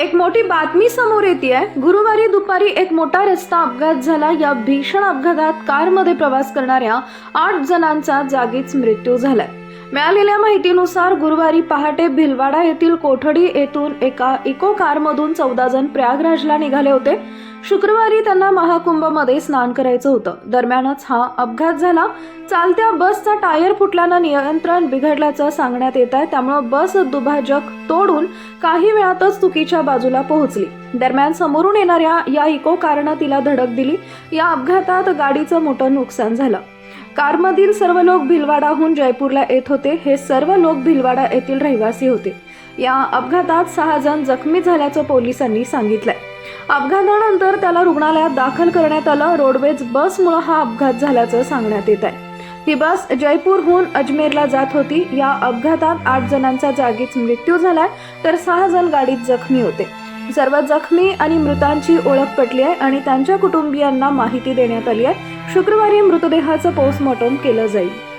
एक मोठी बातमी समोर येते आहे. गुरुवारी दुपारी एक मोठा रस्ता अपघात झाला. या भीषण अपघातात कारमध्ये प्रवास करणाऱ्या आठ जणांचा जागीच मृत्यू झालाय. मिळालेल्या माहितीनुसार गुरुवारी पहाटे भिलवाडा येथील कोठडी येथून एका इको कारमधून चौदा जण प्रयागराजला निघाले होते. शुक्रवारी त्यांना महाकुंभमध्ये स्नान करायचं होतं. दरम्यानच हा अपघात झाला. चालत्या बसचा टायर फुटल्यानं नियंत्रण बिघडल्याचं सांगण्यात येत आहे. त्यामुळं बस दुभाजक तोडून काही वेळातच चुकीच्या बाजूला पोहोचली. दरम्यान समोरून येणाऱ्या या इको कारनं तिला धडक दिली. या अपघातात गाडीचं मोठं नुकसान झालं. कारमधील सर्व लोक भिलवाडाहून जयपूरला येत होते. हे सर्व लोक भिलवाडा येथील रहिवासी होते. या अपघातात सहा जण जखमी झाल्याचं पोलिसांनी सांगितलंय. अपघातानंतर त्याला रुग्णालयात दाखल करण्यात आलं. रोडवेज बसमुळे हा अपघात झाल्याचं सांगण्यात येत आहे. ही बस जयपूरहून अजमेरला जात होती. या अपघातात आठ जणांचा जागीच मृत्यू झालाय तर सहा जण गाडीत जखमी होते. सर्व जखमी आणि मृतांची ओळख पटली आहे आणि त्यांच्या कुटुंबियांना माहिती देण्यात आली आहे. शुक्रवारी मृतदेहाचं पोस्टमॉर्टम केलं जाईल.